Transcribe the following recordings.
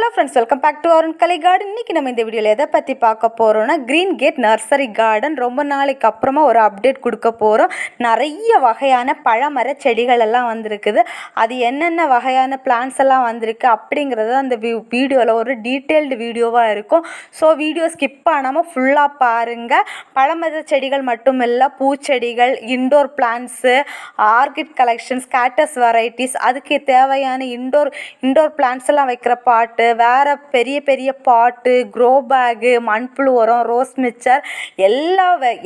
Hello friends welcome back to Arun Kalai garden இன்றைக்கி நம்ம இந்த வீடியோவில் எதை பற்றி பார்க்க போகிறோம்னா க்ரீன் கேட் நர்சரி கார்டன் ரொம்ப நாளைக்கு அப்புறமா ஒரு அப்டேட் கொடுக்க போகிறோம் நிறைய வகையான பழமர செடிகள் எல்லாம் வந்திருக்குது. அது என்னென்ன வகையான பிளான்ஸ் எல்லாம் வந்திருக்கு அப்படிங்கிறது அந்த வீடியோவில் ஒரு டீட்டெயில்டு வீடியோவாக இருக்கும். ஸோ வீடியோ ஸ்கிப் பண்ணாமல் ஃபுல்லாக பாருங்கள் பழமர செடிகள் மட்டும் இல்லை பூச்செடிகள் indoor plants orchid collections cactus varieties அதுக்கு தேவையான இன்டோர் இன்டோர் பிளான்ஸ் எல்லாம் வைக்கிற பாட்டு வேறு பெரிய பெரிய பாட்டு க்ரோ பேகு மண்புழு உரம் ரோஸ் மிக்சர் எல்லா வ-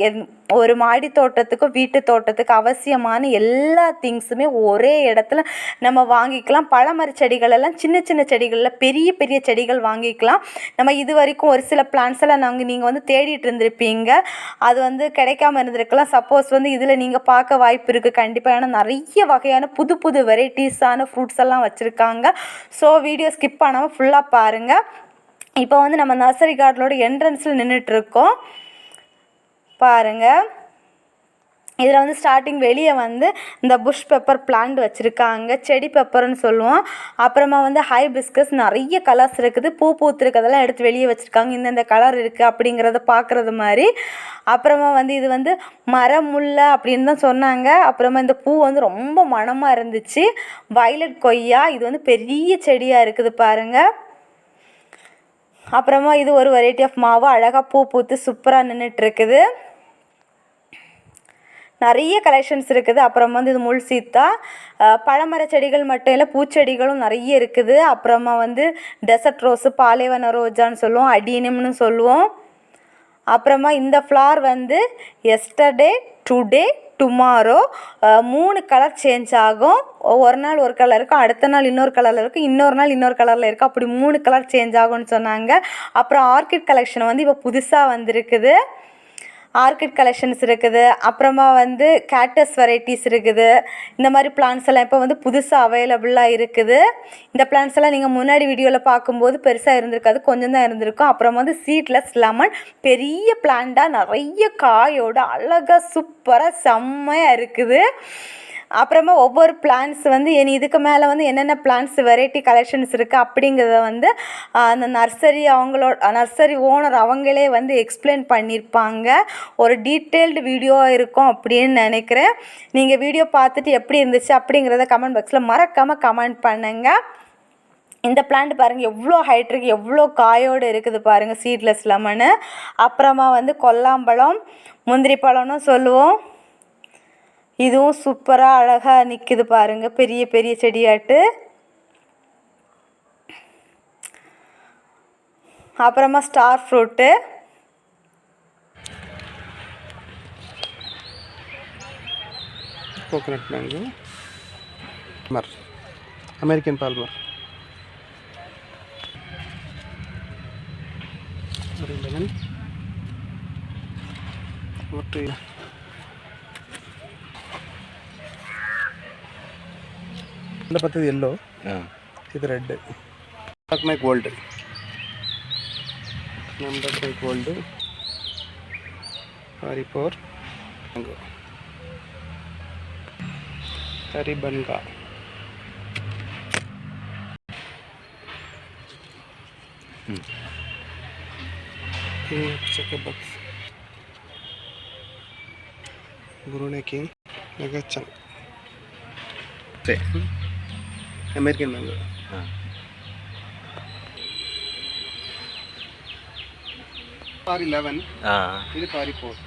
ஒரு மாடி தோட்டத்துக்கும் வீட்டு தோட்டத்துக்கு அவசியமான எல்லா திங்ஸுமே ஒரே இடத்துல நம்ம வாங்கிக்கலாம். பழமர செடிகள் எல்லாம் சின்ன சின்ன செடிகளில் பெரிய பெரிய செடிகள் வாங்கிக்கலாம். நம்ம இது வரைக்கும் ஒரு சில பிளான்ஸ் எல்லாம் நாங்கள் நீங்கள் வந்து தேடிட்டு இருந்திருப்பீங்க. அது வந்து கிடைக்காம இருந்திருக்கலாம். சப்போஸ் வந்து இதில் நீங்கள் பார்க்க வாய்ப்பு இருக்குது கண்டிப்பாக ஏன்னா நிறைய வகையான புது புது வெரைட்டிஸான ஃப்ரூட்ஸ் எல்லாம் வச்சுருக்காங்க. ஸோ வீடியோ ஸ்கிப் பண்ணாமல் ஃபுல்லாக பாருங்கள் இப்போ வந்து நம்ம நர்சரி கார்டனோட என்ட்ரன்ஸில் நின்றுட்டுருக்கோம் பாருங்க. இதில் வந்து ஸ்டார்டிங் வெளியே வந்து இந்த புஷ் பெப்பர் பிளான்ட் வச்சுருக்காங்க. செடி பெப்பர்னு சொல்லுவோம். அப்புறமா வந்து ஹை பிஸ்கஸ் நிறைய கலர்ஸ் இருக்குது. பூ பூத்துருக்கதெல்லாம் எடுத்து வெளியே வச்சுருக்காங்க. இந்தந்த கலர் இருக்குது அப்படிங்கிறத பார்க்குறது மாதிரி. அப்புறமா வந்து இது வந்து மரம் முல்லை அப்படின்னு தான் சொன்னாங்க. அப்புறமா இந்த பூ வந்து ரொம்ப மணமாக இருந்துச்சு. வயலட் கொய்யா இது வந்து பெரிய செடியாக இருக்குது பாருங்கள் அப்புறமா இது ஒரு வெரைட்டி ஆஃப் மாவு அழகாக பூ பூத்து சூப்பராக நின்றுட்டுருக்குது இருக்குது. நிறைய கலெக்ஷன்ஸ் இருக்குது. அப்புறம் வந்து இது முள் சீத்தா பழமர செடிகள் மட்டும் இல்லை பூச்செடிகளும் நிறைய இருக்குது. அப்புறமா வந்து டெசர்ட் ரோஸு பாலைவன ரோஜான்னு சொல்லுவோம் அடினியம்னு சொல்லுவோம். அப்புறமா இந்த ஃப்ளார் வந்து எஸ்டர்டே டுடே டுமாரோ மூணு கலர் சேஞ்ச் ஆகும். ஒரு நாள் ஒரு கலர் இருக்கும் அடுத்த நாள் இன்னொரு கலரில் இருக்கும் இன்னொரு நாள் இன்னொரு கலரில் இருக்கும். அப்படி மூணு கலர் சேஞ்ச் ஆகும்னு சொன்னாங்க. அப்புறம் ஆர்கிட் கலெக்ஷன் வந்து இப்போ புதுசாக வந்திருக்குது. ஆர்கிட் கலெக்ஷன்ஸ் இருக்குது. அப்புறமா வந்து கேட்டஸ் வெரைட்டிஸ் இருக்குது. இந்த மாதிரி பிளான்ஸ் எல்லாம் இப்போ வந்து புதுசாக அவைலபிளாக இருக்குது. இந்த பிளான்ஸ் எல்லாம் நீங்கள் முன்னாடி வீடியோவில் பார்க்கும்போது பெருசாக இருந்திருக்காது. கொஞ்சம் தான் இருந்திருக்கும். அப்புறம் வந்து சீட்லெஸ் லெமன் பெரிய பிளான்டாக நிறைய காயோட அழகாக சூப்பராக செம்மையாக இருக்குது. அப்புறமா ஒவ்வொரு பிளான்ஸ் வந்து இனி இதுக்கு மேலே வந்து என்னென்ன பிளான்ஸ் வெரைட்டி கலெக்ஷன்ஸ் இருக்குது அப்படிங்கிறத வந்து அந்த நர்சரி அவங்களோட நர்சரி ஓனர் அவங்களே வந்து எக்ஸ்பிளைன் பண்ணியிருப்பாங்க ஒரு டீட்டெயில்டு வீடியோவாக இருக்கும் அப்படின்னு நினைக்கிறேன். நீங்கள் வீடியோ பார்த்துட்டு எப்படி இருந்துச்சு அப்படிங்கிறத கமெண்ட் பாக்ஸில் மறக்காமல் கமெண்ட் பண்ணுங்கள் இந்த பிளான்ட் பாருங்கள் எவ்வளோ ஹைட் இருக்குது எவ்வளோ காயோடு இருக்குது பாருங்கள் சீட்லெஸ் லெமனு அப்புறமா வந்து கொல்லாம்பழம் முந்திரி பழம்னு சொல்லுவோம். இதுவும் சூப்பராக அழகாக நிற்கிது பாருங்கள் பெரிய பெரிய செடியாட்டு. அப்புறமா ஸ்டார் ஃப்ரூட்டு. கோகனட் மேங்கோ மர் அமெரிக்கன் பால்மர் ஒரு லெமன் ஒரு இந்த பத்தது எல்லோ இது ரெட்டு டாக் மை கோல்டு நம்பர் மை கோல்டு ஹரி போர் ஹரி பன்கா ಕಿಂಗ್ ಬಾಕ್ಸ್ ಗುರುಣೆ ಕಿಂಗ್ ನಗಚನ್ అమెరికన్ మ్యాంగో. పార్ లెవెన్ ఇది పారి ఫోర్.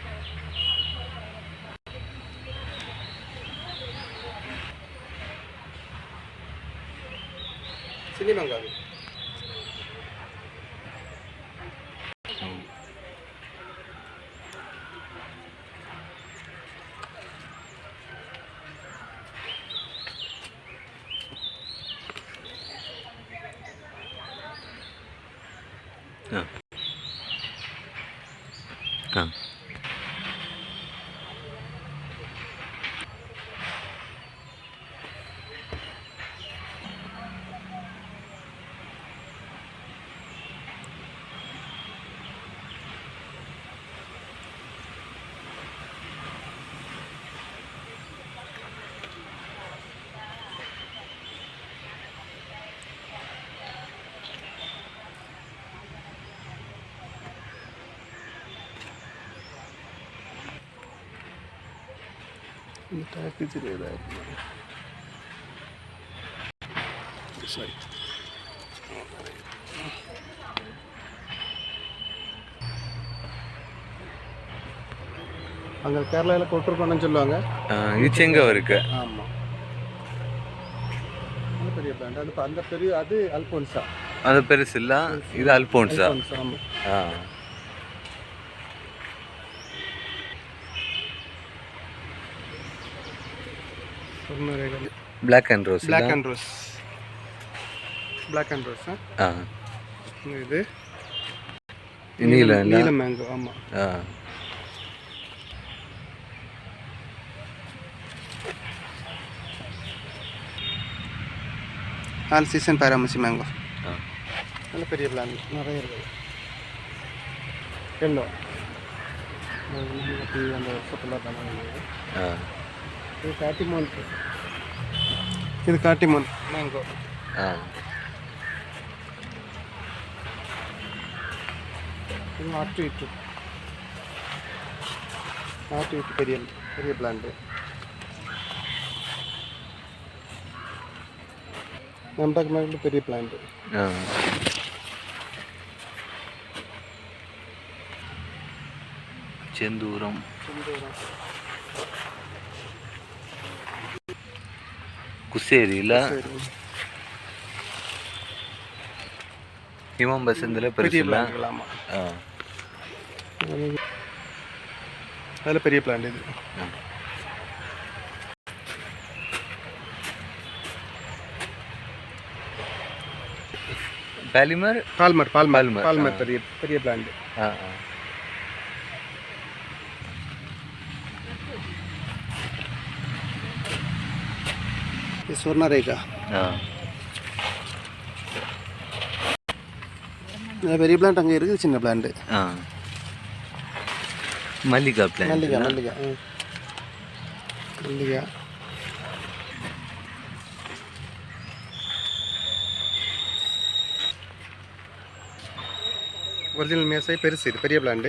嗯。嗯。இதாகிருக்கு சரி அங்கே கேரளாவில் கொட்டிருக்கோன்னு சொல்லுவாங்க. இது செங்கவ் இருக்கு? ஆமாம் அது பெரிய பிளான்ட் அது அந்த பெரிய அது அல்போன்சா அது பெருசு இல்ல? இது அல்போன்ஸா அல்போன்சா ஆமாம் ஆ. Swarnarekha black and rose black and rose black and rose ஆ? இது. நீல நீல மேங்கோ ஆமாம் ஆ. ஆல் சீசன் பேராமசி மேங்கோ ஆ. நல்ல பெரிய பிளான் நிறைய இருக்குது எல்லோ அந்த வருஷத்தில் ஆ. இது காட்டிமோன் இது காட்டிமோன் மேங்கோ ஆ. இது நாட்டு வீட்டு நாட்டு வீட்டு பெரிய பெரிய பிளான்ட்டு நம்மளுக்கு மேலே பெரிய பிளான்ட்டு ஆ. செந்தூரம். சரி ஹிமம் பசந்தில் பெருசு பெரிய ஆமாம் ஆ. அதில் பெரிய பிளான்ட் இது. பாலிமர்? Palmer Palmer Palmer. பெரிய பெரிய பிளான்ட் ஆ ஆ. இது சொர்ணரேகா. ஆ. பெரிய பிளான்ட் அங்கே இருக்குது சின்ன பிளான்ட் ஆ. மல்லிகா பிளான் மல்லிகா மல்லிகா. மல்லிகா. ஒரிஜினல் மேசை பெருசு இது பெரிய பிளான்ட்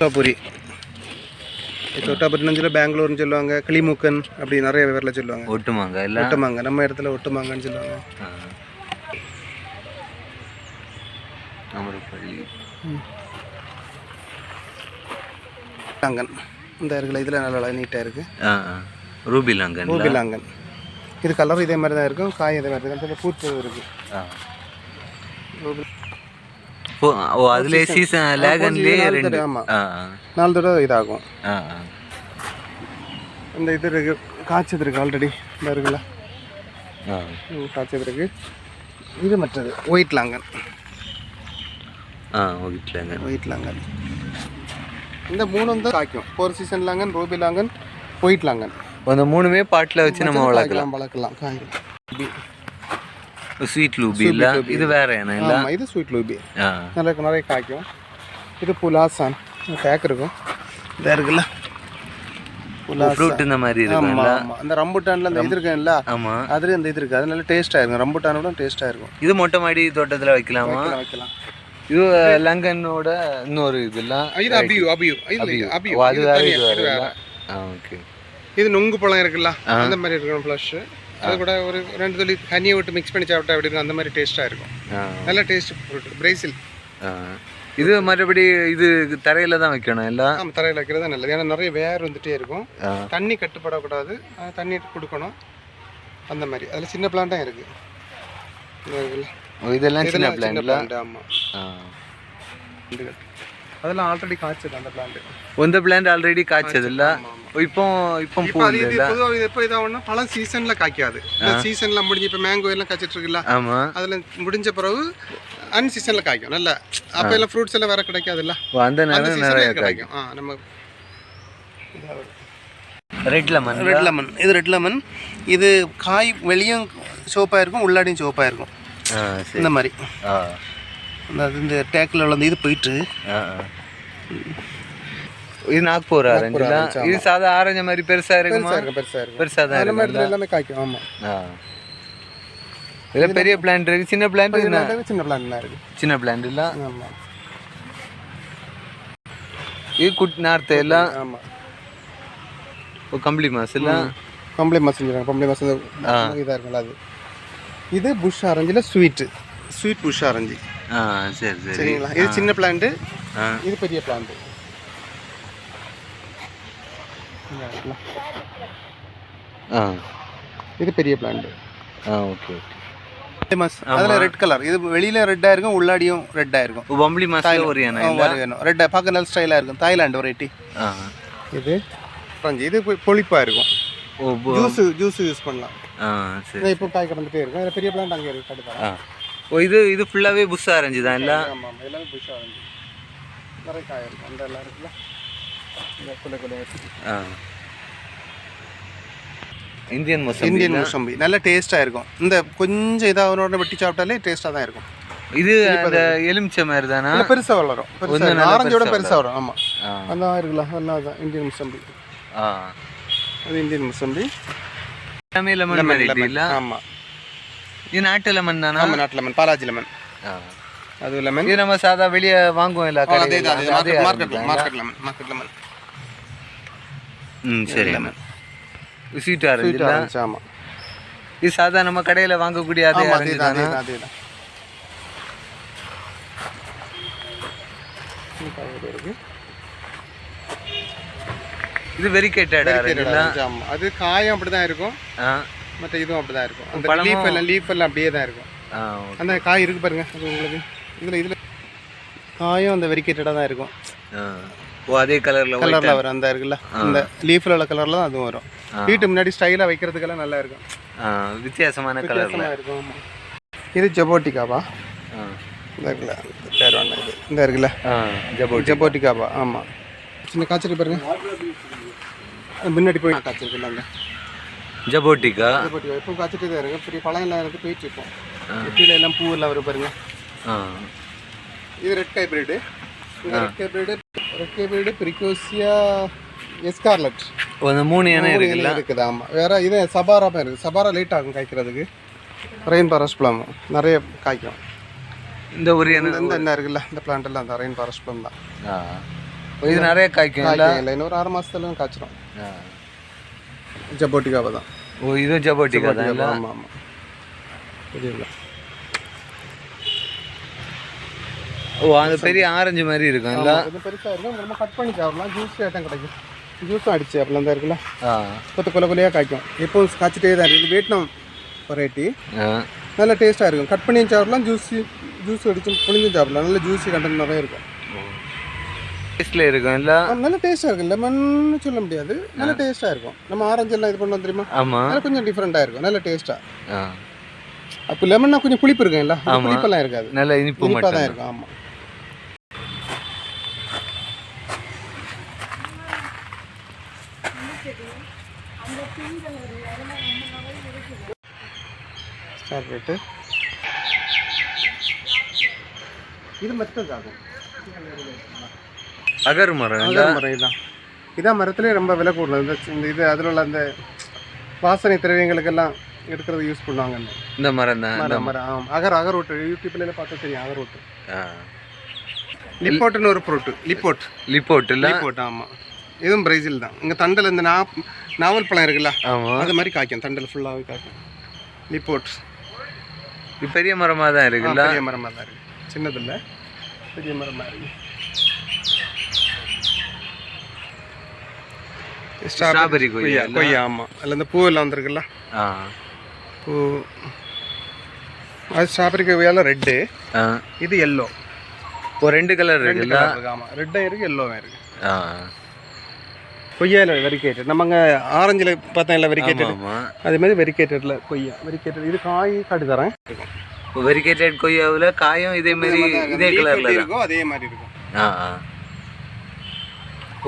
தோட்டாபுரி. தோட்டாபுரின்னு சொல்லி பெங்களூர்னு சொல்லுவாங்க கிளிமூக்கன் அப்படி நிறைய பேரில் சொல்லுவாங்க. ஒட்டுமாங்க இல்ல ஒட்டுமாங்க நம்ம இடத்துல ஒட்டுமாங்கன்னு சொல்லுவாங்க. அமரப்பள்ளி. லாங்கன். இந்த இருக்குல்ல இதில் நல்லா நீட்டாக இருக்குது ஆ ரூபி லாங்கன் ரூபி லாங்கன். இது கலரும் இதே மாதிரி தான் இருக்கும் காய் இதே மாதிரி தான் பூத்து இருக்குது ரூபி ஓ ஓ அதுல சீசன் லேகன்லயே ரெண்டு. ஆமா. நாலு தடவை இதாகும். இந்த இது இருக்கு. காய்ச்சது இருக்கு ஆல்ரெடி இந்த இருக்குல்ல. காய்ச்சது இருக்கு. இது மற்றது. ஒயிட் லாங்கன் ஆ ஓகே லாங்கன் ஒயிட் லாங்கன் இந்த மூணு வந்து காய்க்கும். Four season longan ruby longan white longan அந்த மூணுமே பாட்டில் வச்சு நம்ம வளர்க்கலாம். வளர்க்கலாம். காய்க்கலாம் ஸ்வீட் லூபி இல்ல இது வேற என்ன இல்ல ஆமாம் இது ஸ்வீட் லூபி ஆ நிறைய காய்க்கும் இது புலாசான் பேக் இருக்கும் இதாக இருக்குல்ல ஃப்ரூட் இந்த மாதிரி இருக்கும் அந்த ரம்புட்டான்ல அந்த இது இருக்குல்ல ஆமா அதுல இந்த இது இருக்கு அது நல்ல டேஸ்டா இருக்கும் ரம்புட்டானோட டேஸ்டா இருக்கும் இது மொட்டை மாடி தோட்டத்துல வைக்கலாமா வைக்கலாம், இது லங்கனோட இன்னொரு இதெல்லாம் இது அபியு அபியு இல்ல அபியு. அது இது வேற இது வேற இது ஓகே இது நுங்கு பழம் இருக்குல்ல அந்த மாதிரி இருக்கும் ஃப்ளஷ் அது கூட ஒரு ரெண்டு துளி ஹனியை விட்டு மிக்ஸ் பண்ணி சாப்பிட்டா அப்படி இருக்கும்? அந்த மாதிரி டேஸ்டா இருக்கும். நல்ல டேஸ்ட் ஃப்ரூட் பிரேசில். இது மறுபடி இது தரையில தான் வைக்கணும் இல்ல? ஆமாம் தரையில் வைக்கிறது தான் நல்லது. ஏன்னா நிறைய வேர் வந்துட்டே இருக்கும். தண்ணி கட்டுப்படக்கூடாது. தண்ணி கொடுக்கணும். அந்த மாதிரி. அதில் சின்ன பிளான்ட்டும் இருக்கு. இந்த இருக்குல்ல ஓ, இதெல்லாம் சின்ன பிளான்ட் ஆமாம் அதெல்லாம் ஆல்ரெடி காய்ச்சது அந்த பிளான்ட் இந்த பிளான்ட் ஆல்ரெடி காய்ச்சது இல்ல? இப்போ இப்போ பூ இப்போ அது இது பொதுவாக இது எப்போ இதாகும்னா பல சீசன்ல காய்க்காது. சீசன்ல முடிஞ்சு இப்போ மேங்கோ எல்லாம் காய்ச்சிட்டு இருக்குல்ல? ஆமா. அதுல முடிஞ்ச பிறகு அன் சீசன்ல காய்க்கும் நல்ல. அப்போ எல்லாம் ஃப்ரூட்ஸ் எல்லாம் வேற கிடைக்காதுல்ல? அந்த நேரம் நிறைய கிடைக்கும். ஆ நம்ம ரெட் லெமன் ரெட் லெமன் இது ரெட் லெமன் இது காய் வெளியும் சிவப்பாக இருக்கும் உள்ளாடியும் சிவப்பாக இருக்கும். இந்த மாதிரி. அந்த இந்த டேக்கில் உள்ள இது போயிட்டு. இது நாக்பூர் ஆரஞ்சு? ஆரஞ்சு, இது சாதா ஆரஞ்சு மாதிரி இருக்குமா பெருசாக இருக்கும்? பெருசாக இருக்கும் பெருசா தான் அந்த மாதிரி எல்லாமே காய்க்கும் ஆமாம் ஆ. இதில் பெரிய பிளான்ட் இருக்கு. சின்ன பிளான்ட் சின்ன பிளான்ட் இருக்கு. சின்ன பிளான்ட் இல்லை? ஆமாம் இது குட் நார்த்து எல்லாம் ஆமாம் ஒரு கம்பளி மாஸ் பம்பளை மாசம் செஞ்சுருக்காங்க. பம்பளை மாசம் இதாக இருக்கும்ல அது. இது புஷ் ஆரஞ்சில் ஸ்வீட்டு ஸ்வீட் புஷ் ஆரஞ்சு சரி சரி. சரிங்களா? இது சின்ன பிளான்ட்டு இது பெரிய பிளான்ட்டு ஆ. இது பெரிய பிளான்ட்டு ஆ ஓகே ஓகே. அதில் ரெட் கலர் இது வெளியில ரெட்டாக இருக்கும் உள்ளாடியும் ரெட்டாக இருக்கும். பம்பளி மாஸ்ல ஒரு பார்க்க நல்ல ஸ்டைலாக இருக்கும். தாய்லாண்டு வெரைட்டி இது பஞ்சு இது பொழிப்பாக இருக்கும். ஜூஸு ஜூஸ் யூஸ் பண்ணலாம். இப்போ காய் கடந்துட்டே இருக்கும். பெரிய பிளான்ட் அங்கே இருக்கு ஓ இது இது ஃபுல்லாகவே புஷ் ஆரஞ்சு தான் இல்லை? ஆமாம் எல்லாமே புஷ் ஆரஞ்சு நிறைய காய் இருக்கும் அந்த எல்லாம் இருக்குல்ல? ஆ. இந்தியன் மொசம்பி இந்தியன் முசம்பி நல்ல டேஸ்ட்டாக இருக்கும். இந்த கொஞ்சம் இதாக வெட்டி சாப்பிட்டாலே டேஸ்ட்டாக தான் இருக்கும். இது அந்த எலுமிச்சை மாதிரி தானா? பெருசாக வளரும். பெருசாக ஆரஞ்சோட பெருசா பெருசாக வரும். ஆமாம் அந்த இருக்குல்ல அதெல்லாம் இந்தியன் முசம்பி ஆ. அது இந்தியன் முசம்பி எல்லாமே லெமன் ஆமாம் இது நாட்டு லெமன் தானா? நம்ம நாட்டு லெமன் பாலாஜி லெமன் ஆ. அது லெமன் இது நம்ம சாதா வெளியே வாங்குவோம் இல்லை மார்க்கெட் ஆரஞ்சு மார்க்கெட் தான். லெமன் மார்க்கெட் லெமன் ம் சரி. ஆரஞ்சு ஸ்வீட் இல்லை ஆரஞ்சு ஆமாம் இது சாதா நம்ம கடையில் வாங்கக்கூடிய அதே அதே அதே அதே இது வெரிகேட்டட் ஆரஞ்சு ஆமாம் அது காயம் அப்படி தான் இருக்கும் மற்ற இதுவும் அப்படி தான் இருக்கும். அந்த லீஃப் எல்லாம் லீஃப் எல்லாம் அப்படியே தான் இருக்கும். அந்த காய் இருக்கு பாருங்க அது உங்களுக்கு. இதில் இதில் காயும் அந்த வெரிகேட்டடாக தான் இருக்கும். ஓ அதே கலரில் கலரில் வரும் அந்த இருக்குல்ல? இந்த லீஃபில் உள்ள கலரில் தான் அதுவும் வரும். வீட்டு முன்னாடி ஸ்டைலாக வைக்கிறதுக்கெல்லாம் நல்லா இருக்கும். வித்தியாசமான கலரில் இருக்கும். இது ஜபோட்டிகாவா? ஆ. இந்த இருக்குல்ல இந்த பேர் ஒன்று இது. இந்த இருக்குல்ல? ஆ ஜபோட் ஜபோட்டிகாவா ஆமாம் சின்ன காய்ச்சல் பாருங்க. முன்னாடி போய் காய்ச்சிருக்குல்ல அங்கே. ஜபோட்டிக்கா? ஜபோட்டிகா இப்போ காய்ச்சிட்டு தான் இருக்கு. பெரிய பழம் எல்லாம் இருக்கு போயிட்டு இருக்கோம் கீழே எல்லாம் பூ எல்லாம் வரும் பாருங்க. இது ரெட் ஹைப்ரிடு இது ரெட் ஹைப்ரிடு ரெட் ஹைப்ரிடு பிரிகோசியா எஸ்கார்லட் அந்த மூணு யானை இருக்குல்ல இருக்குது ஆமாம் வேற இது சபாரா இருக்குது. சபாரா லேட் ஆகும் காய்க்கிறதுக்கு. ரெயின் பாரஸ் பிளம் நிறைய காய்க்கும். இந்த ஒரு இந்த என்ன இருக்குல்ல இந்த பிளான்ட் எல்லாம் அந்த ரெயின் பாரஸ் பிளம் தான். இது நிறைய காய்க்கும். இல்லை இன்னொரு ஆறு மாசத்துல காய்ச்சிரும். ஜப்போட்டிக்காவை தான். ஓ இதுவும் ஜபோட்டிக்கா தான் ஆமாம் ஆமாம் தெரியல ஓ அந்த பெரிய ஆரஞ்சு மாதிரி இருக்கும் இல்லை? பெருசாக இருக்கும். நம்ம கட் பண்ணி சாப்பிடலாம். ஜூஸ் ஐட்டம் கிடைக்கும். ஜூஸும் அடிச்சு அப்படிலாம் தான் இருக்குல்ல? ஆ. கொத்து கொலை கொலையாக காய்க்கும். எப்போவும் காய்ச்சிட்டே தான் இருக்குது வியட்நாம் வெரைட்டி நல்ல டேஸ்ட்டாக இருக்கும். கட் பண்ணி சாப்பிடலாம். ஜூஸ் ஜூஸ் அடிச்சு புளிஞ்சும் சாப்பிடலாம். நல்ல ஜூஸி கண்டென்ட் நிறைய இருக்கும். டேஸ்டில் இருக்கும் இல்லை நல்ல டேஸ்ட்டாக இருக்கும். லெமன் சொல்ல முடியாது. நல்ல டேஸ்ட்டாக இருக்கும். நம்ம ஆரஞ்சு எல்லாம் இது பண்ணுவோம் தெரியுமா? அதெல்லாம் கொஞ்சம் டிஃப்ரெண்ட்டாக இருக்கும். நல்ல டேஸ்ட்டாக ஆ. அப்போ லெமன்னா கொஞ்சம் புளிப்பு இருக்கும்ல? அது புளிப்பெல்லாம் இருக்காது. நல்ல இனிப்பு மட்டும் தான் இருக்கும். ஆமாம் ஸ்டார்ட் ரேட்டு இது மெத்தட் ஆகும். அகர் மரம் அதான் மரம் இதான். இதான் மரத்துலேயே ரொம்ப விலை கூடலாம் இந்த இது அதில் உள்ள அந்த வாசனை திரவியங்களுக்கெல்லாம் எடுக்கிறது யூஸ் பண்ணுவாங்க இந்த மரம் தான் மரம் மரம். ஆமாம் அகர் அகரோட்டு யூடியூப்ல பார்த்தா தெரியும் அகரோட்டு ஆ. லிப்போட்டுன்னு ஒரு பொருட்டு லிப்போட். லிப்போட் இல்லை? லிப்போட் ஆமாம் இதுவும் பிரேசில் தான். இங்கே தண்டில் இந்த நா நாவல் பழம் இருக்குல்ல? அது மாதிரி காய்க்கும். தண்டில் ஃபுல்லாகவே காய்க்கும். லிப்போட். இது பெரிய மரமாக தான் இருக்குல்ல? பெரிய மரமாக தான் இருக்குது சின்னதில்ல பெரிய மரமாக இருக்கு. ஸ்ட்ராபெரி கொய்யா கொய்யா ஆமாம் அதில் இந்த பூவெல்லாம் வந்திருக்குல்ல? பூ அது ஸ்ட்ராபெரி கொய்யால ரெட்டு இது எல்லோ ஒரு ரெண்டு கலர் இருக்குல்ல? ஆமாம் ரெட்டும் இருக்குது எல்லோவும் இருக்குது கொய்யாவில் வெரிகேட்டட் நம்ம அங்கே ஆரஞ்சில் பார்த்தா இல்லை வெரிகேட்டட் அதே மாதிரி வெரிகேட்டடில் கொய்யா வெரிகேட்டட் இது காய் காட்டு தரேன். வெரிகேட்டட் கொய்யாவில் காயும் இதே மாதிரி இதே கலரில் இருக்கும் அதே மாதிரி இருக்கும். ஆ.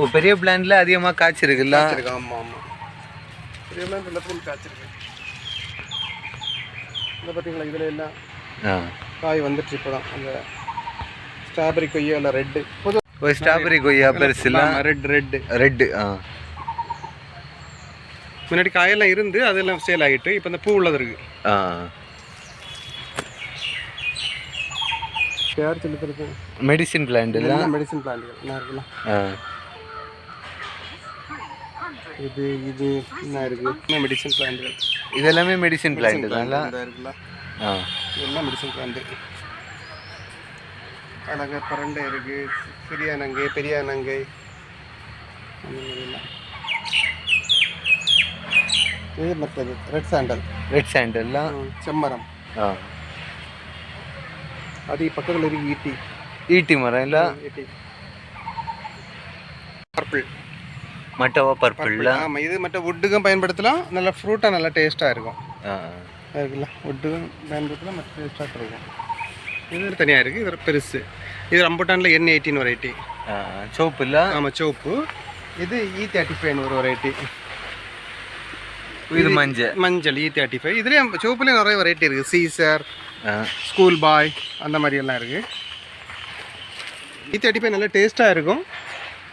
ஓ பெரிய பிளான்ட்ல அதிகமாக காய்ச்சிருக்குல்ல? காய்ச்சிருக்கு ஆமாம் ஆமாம் பெரிய பிளான்ட் எல்லாத்துக்கும் காய்ச்சிருக்கு. இந்த பார்த்தீங்களா இதில் எல்லாம் ஆ. காய் வந்துட்டு இப்போ தான் அந்த ஸ்ட்ராபெரி கொய்யாவில் ரெட்டு பொது ஒரு ஸ்ட்ராபெரி கொய்யா பெருசுல? ரெட் ரெட்டு ரெட்டு ஆ. முன்னாடி காயெல்லாம் இருந்து அதெல்லாம் சேல் ஆகிட்டு இப்போ இந்த பூ உள்ளது இருக்கு. ஆ. மெடிசின் பிளான்ட் எல்லாம் மெடிசன் இருக்குல்ல. ஆ. இது இது என்ன இருக்குது மெடிசன் பிளான்ட்டுகள் இது எல்லாமே மெடிசின் பிளான்ட் இருக்குல்ல. ஆ. இதெல்லாம் மெடிசன் பிளான்ட்டு அழகாக பரண்டை இருக்குது சிறிய நங்கை பெரிய நங்கை. அந்த மாதிரிலாம் இது மற்றது ரெட் சாண்டல் ரெட் சாண்டல்லாம் செம்மரம். ஆ. அது பக்கத்தில் இருக்கு ஈட்டி. ஈட்டி மரம் இல்லை? ஈட்டி. பர்பிள் மட்டவா பர்பிள்ல? ஆமாம் இது மற்ற வுட்டுக்கும் பயன்படுத்தலாம். நல்லா ஃப்ரூட்டாக நல்லா டேஸ்ட்டாக இருக்கும். இருக்குல்ல வுட்டுக்கும் பயன்படுத்தலாம் மற்ற டேஸ்ட்டாக இருக்கும். இது தனியாக இருக்குது இது பெருசு. இது ரம்புட்டானில் என் எயிட்டின் வெரைட்டி சோப்பு இல்ல ஆமாம் சிவப்பு இது இ தேர்ட்டி ஃபைவ்னு ஒரு வெரைட்டி இது மஞ்சள். மஞ்சள் இ தேர்ட்டி ஃபைவ் இதுலேயும் சிவப்புலேயும் நிறைய வெரைட்டி இருக்குது சீசர் ஸ்கூல் பாய் அந்த மாதிரி எல்லாம் இருக்குது இ தேர்ட்டி ஃபைவ் நல்லா டேஸ்ட்டாக இருக்கும்.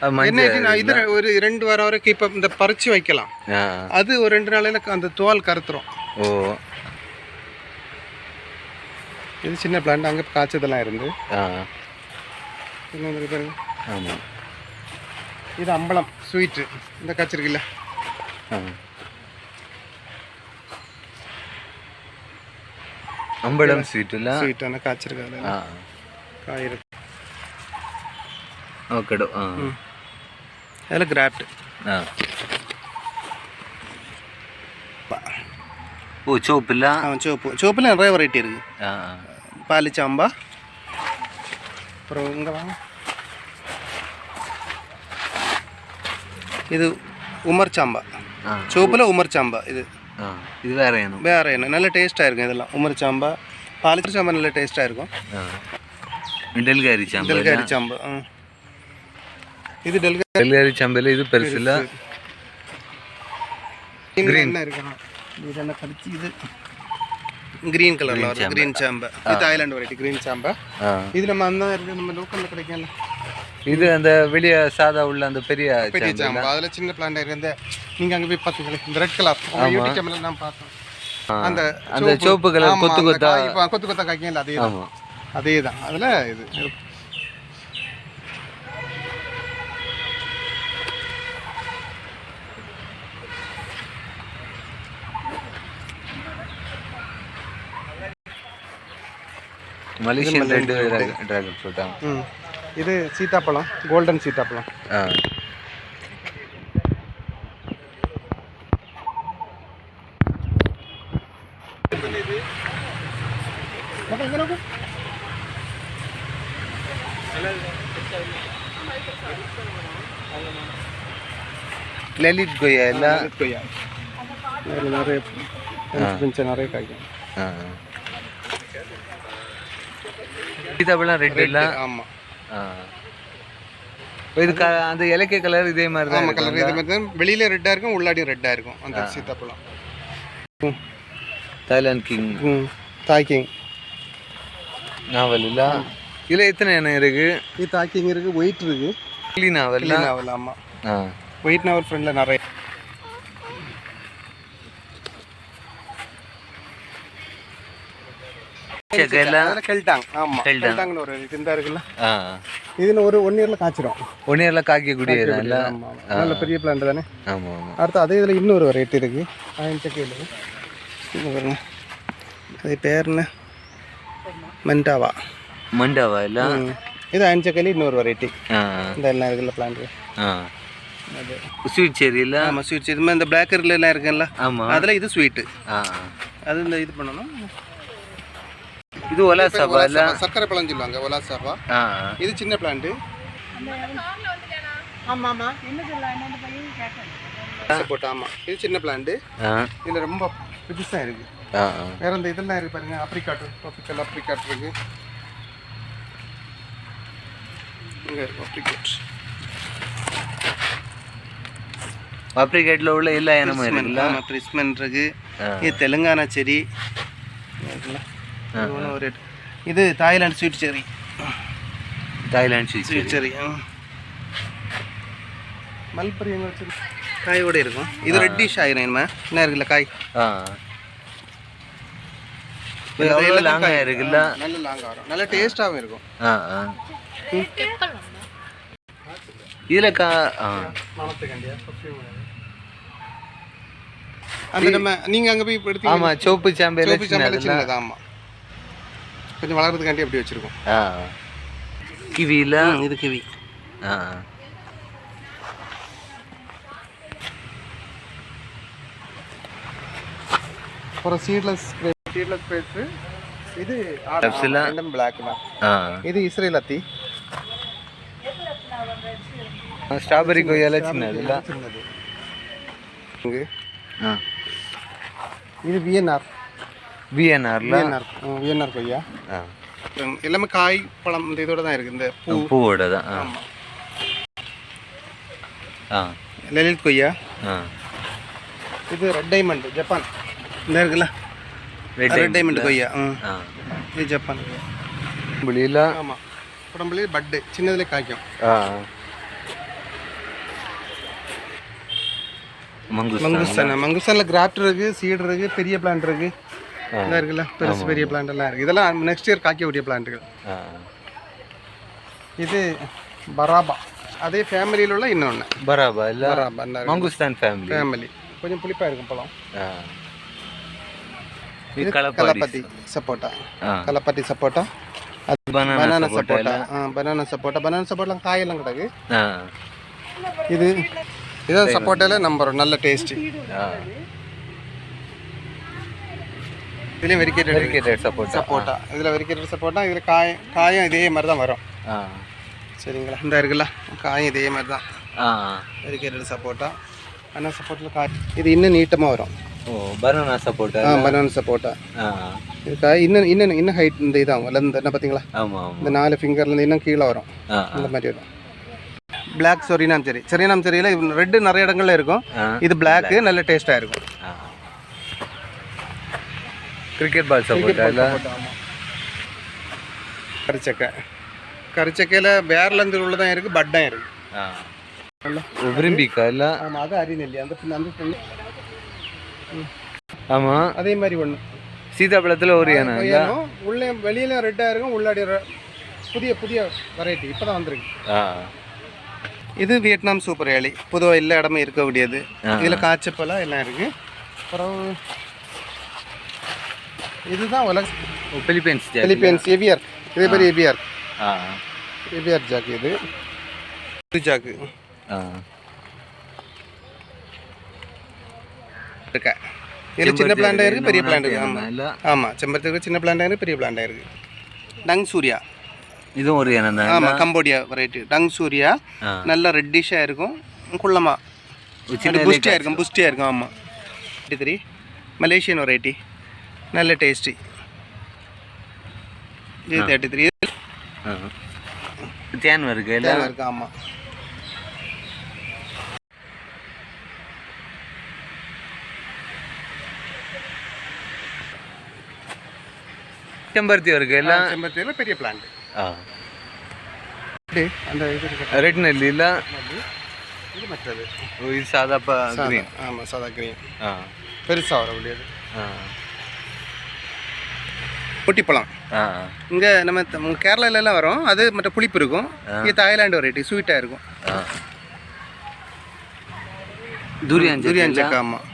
என்ன இது ஒரு ரெண்டு வாரம் வரைக்கும் இப்போ இந்த பறிச்சு வைக்கலாம். அது ஒரு ரெண்டு நாளையில அந்த தோல் கருத்துரும். ஓ. இது சின்ன பிளான்ட் அங்கே காய்ச்சதெல்லாம் இருந்து. இன்னொன்று பாருங்க. ஆமாம் இது அம்பலம் ஸ்வீட்டு இந்த காய்ச்சிருக்குல்ல ஆ. அம்பலம் ஸ்வீட் இல்ல? ஸ்வீட்டான காய்ச்சிருக்கு அதில் ஆ. காய் இருக்கு. ஓகேடோ ஆ. அதில் கிராஃப்ட் ஆ ஓ சோப்பு இல்ல அவன் சிவப்பு சிவப்பில் நிறைய வெரைட்டி இருக்குது ஆ பாலிச்சாம்பா அப்புறம் இங்கே வாங்க இது உமர் சாம்பா ஆ சிவப்பில் உமர் சாம்பா இது ஆ இது வேற ஏனும் வேற என்ன நல்ல டேஸ்ட்டாக இருக்கும் இதெல்லாம் உமர் சாம்பா பாலிச்ச சாம்பா நல்ல டேஸ்ட்டாக இருக்கும் ஆ டெல்காரி சாம்பல் டெல்காரி சாம்பா ஆ இது டெல்காரி சாம்பல் இது பெருசு இல்ல. என்ன இருக்கணும் இது என்ன கடிச்சு இது? கிரீன் கலரில் வரும் கிரீன் சாம்பா. இது தாய்லாந்து வெரைட்டி கிரீன் சாம்பா. இது நம்ம அந்த இருக்கு நம்ம லோக்கலில் கிடைக்கல இது அந்த வெளிய சாதா உள்ள அந்த பெரிய பெரிய சாம்பா அதில் சின்ன பிளான்ட் இருக்கு இந்த நீங்கள் அங்கே போய் பார்த்தீங்களே இந்த ரெட் கலர் யூடியூப் சேனலில் நான் பார்த்தோம். அந்த அந்த சிவப்பு கலர் கொத்து கொத்தா இப்போ கொத்து கொத்தா காய்க்கல அதே தான் அதே தான் அதில் இது. மலேசியன் ரெட் டிராகன் ஃப்ரூட்டா ம். இது சீத்தாப்பழம் கோல்டன் சீத்தாப்பழம். ஆ. லலித் கொய்யா அதில் நிறைய நிறைய காய்க்கும் ஆ. சீதாப்பழம் ரெட் இல்ல? ஆமாம் இது க- அந்த இலக்கிய கலர் இதே மாதிரி தான் கலர் இது மாதிரி தான். வெளியில ரெட்டாக இருக்கும் உள்ளாடியும் ரெட்டாக இருக்கும். அந்த சீத்தாப்பழம். தாய்லாந்து கிங் தாய் கிங் நாவல் இல்ல இதுல எத்தனை எண்ணம் இருக்கு? இது தாய் கிங் இருக்குது ஒயிட் இருக்குது கிளி நாவல் நாவல் ஆமாம் ஒயிட் நாவல் ஃப்ரெண்டில் நிறைய செக்கையில் அதில் கெல்டாங் கெல்டாங். கெல்டாங்னு ஒரு இது இந்த இருக்குல்ல. இதில் ஒரு ஒன் இயரில் காய்ச்சிரும். ஒன் இயரில் ஆமாம் நல்ல பெரிய பிளான்ட் தானே? ஆமாம் அடுத்து அதே இதில் இன்னொரு வெரைட்டி இருக்குது ஆயிரம் அது பேர் என்ன? மென்டாவா மண்டாவா இல்லை. இது அயன் சக்கையில் இன்னொரு வெரைட்டி இந்த எல்லாம் இருக்குல்ல பிளான்ட் ஸ்வீட் செரி இல்லை? ஆமாம் இது மாதிரி இந்த பிளாக் எல்லாம் இருக்குல்ல? ஆமாம் அதில் இது ஸ்வீட்டு அது இந்த இது பண்ணணும். இது ஒலா சாப்பா இல்லை? சர்க்கரை பழம் சொல்லுவாங்க ஒலா சாப்பா ஆ. இது சின்ன பிளான்ட்டு போட்டு ஆமாம் இது சின்ன பிளான்ட்டு ஆ. இதில் ரொம்ப வேற இந்த இதெல்லாம் இருக்கு பாருங்க. அப்ரிகாட் ட்ராபிக்கல் அப்ரிகாட் இருக்கு. இங்க அப்ரிகேட்டில் உள்ள எல்லா இனமும் இருக்குல்ல? ஆமா பிரிஸ்மன் இருக்கு. தெலுங்கானா செரி இது ஒரு Thailand sweet cherry Thailand sweet sweet cherry mulberry எங்க வச்சு காயோட இருக்கும். இது ரெட்டிஷ் ஆயிரும் என்ன என்ன இருக்குல்ல காய்? ஆ. எவ்வளோ லாங்காக இருக்குல்ல? நல்ல லாங்காக வரும். நல்ல டேஸ்ட்டாகவும் இருக்கும். ஆ ஆ. இதில் கா ஆ. மணத்துக்கண்டியா? அந்த நம்ம நீங்கள் அங்கே போய் எடுத்து ஆமாம் சோப்பு சின்னது ஆமாம் கொஞ்சம் வளர்றதுக்காண்டி அப்படி வச்சுருக்கோம். ஆ. கிவியில் இது கிவி. ஆ. அப்புறம் சீட்லெஸ் சீட்லெஸ் ஸ்பேஸு இது Cups எல்லாம்? ரெண்டும் பிளாக் தான். ஆ. இது இஸ்ரேல் அத்தி ஸ்ட்ராபெரி கொய்யால சின்னது ஆ. இது விஎன்ஆர் விஎன்ஆர்ல விஎன்ஆர் கொய்யா. எல்லாமே காய் பழம் இந்த இதோட தான் இருக்குது. இந்த பூ. பூவோட தான் ஆ. லலித் கொய்யா. இது ரெட் டைமண்ட் ஜப்பான் இந்த இருக்குல்ல? ரெட் டைமண்ட் கொய்யா இது ஜப்பான் புளியில ஆமாம் உடம்புலேயே பட்டு சின்னதுலேயே காய்க்கும். மங்குஸ்தான். மங்குஸ்தான். மங்குஸ்தானில் கிராஃப்ட் இருக்குது சீடு இருக்குது பெரிய பிளான்ட் இருக்குது இதெல்லாம் இருக்குல்ல? பெருசு பெரிய பிளான்ட் எல்லாம் இருக்குது இதெல்லாம் நெக்ஸ்ட் இயர் காய்க்கக்கூடிய பிளான்ட்டுகள் இது பராபா. அதே ஃபேமிலியில் உள்ள இன்னொன்று பராபா இல்ல? பராபா மங்குஸ்தான் ஃபேமிலி ஃபேமிலி கொஞ்சம் புளிப்பாக இருக்கும் பழம். இது கலப்பத்தி சப்போட்டா. கலப்பத்தி சப்போட்டா. பனானா சப்போட்டா பனானா சப்போட்டா. பனானா சப்போட்டா காயெல்லாம் கிடக்கு. இது இதான் சப்போட்டாவில் நம்பர் நல்ல டேஸ்ட்டு இதுலேயும் வெரிக்கேட்டட் வெரிகேட்டட் சப்போட்டா சப்போட்டா இதில் வெரிக்கேட்டட் சப்போட்டா இதில் காயம் காயம் இதே மாதிரி தான் வரும். சரிங்களா? இந்த இருக்குல்ல காயம் இதே மாதிரி தான். ஆ. வெரிக்கேட்டட் சப்போட்டா ஆனால் சப்போட்டில் காய் இது இன்னும் நீட்டமாக வரும். ஓ பனானா சப்போட்டா ஆ பனானா சப்போட்டா இன்னும் இன்னும் இன்னும் ஹைட் இந்த இதாகும் லெந்த் என்ன பார்த்தீங்களா? இந்த நாலு ஃபிங்கர்லேருந்து இன்னும் கீழே வரும். இந்த மாதிரி வரும். பிளாக் சொரினாம் சரி சொரினாம் சரியில் ரெட்டு நிறைய இடங்கள்ல இருக்கும். இது பிளாக்கு நல்ல டேஸ்ட்டாக இருக்கும். கிரிக்கெட் பால் சப்போட்டா இல்ல? கரிச்சக்கை. கரிச்சக்கையில் வேர்லேருந்து உள்ளதான் இருக்குது பட்டம் இருக்குது ஆ விரும்பிக்கா இல்ல? ஆமாம் அது அரிநெல்லி அந்த அந்த பின்ன- ஆமா. அதே மாதிரி ஒன்று சீதாப்பழத்துல ஒரு இல்ல? உள்ளே வெளியில ரெட்டாக இருக்கும் உள்ளாடி புதிய புதிய வெரைட்டி இப்போ தான் வந்திருக்கு. ஆ. இது வியட்நாம் சூப்பர் ஏலி. பொதுவாக எல்லா இடமும் இருக்கக்கூடியது. இதில் காய்ச்சப்பெல்லாம் எல்லாம் இருக்குது அப்புறம் இதுதான் உலக பிலிப்பைன்ஸ். பிலிப்பைன்ஸ் எவியர் இதே பேர் எவியர் ஆ. எவியர் ஜாக்கு இது. இது ஜாக்கு இருக்க. இதில் சின்ன பிளான்டாக இருக்குது பெரிய பிளான்ட் இருக்குது ஆமாம் ஆமாம் செம்பருத்துக்கு சின்ன பிளான்டாக இருக்குது பெரிய பிளான்டாக இருக்குது டங் சூர்யா இதுவும் ஒரு தான் ஆமாம் கம்போடியா வெரைட்டி டங் சூர்யா நல்ல ரெட்டிஷாக இருக்கும். குள்ளமாக புஷ்டியாக இருக்கும் புஷ்டியாக இருக்கும் ஆமாம் த்ரீ மலேசியன் வெரைட்டி நல்ல டேஸ்டி. இது தேர்ட்டி த்ரீ. தேன் வருது இல்ல? இருக்கு ஆமாம் செம்பருத்தி வருது இல்ல? செம்பருத்தியில் பெரிய பிளான்ட் ஆ. அந்த இது இருக்கு ரெட் நெல்லி இல்ல? இது மற்றது. ஓ, இது சாதாப்பா கிரீன் ஆமாம் சாதா கிரீன் ஆ. பெருசாக வர முடியாது. ஆ. பொட்டிப்பழம் இங்கே நம்ம த- உங்க கேரளால எல்லாம் வரும். அது மற்ற புளிப்பு இருக்கும். இது தாய்லாந்து வெரைட்டி ஸ்வீட்டாக இருக்கும். துரியான் துரியான் சக்கா ஆமாம்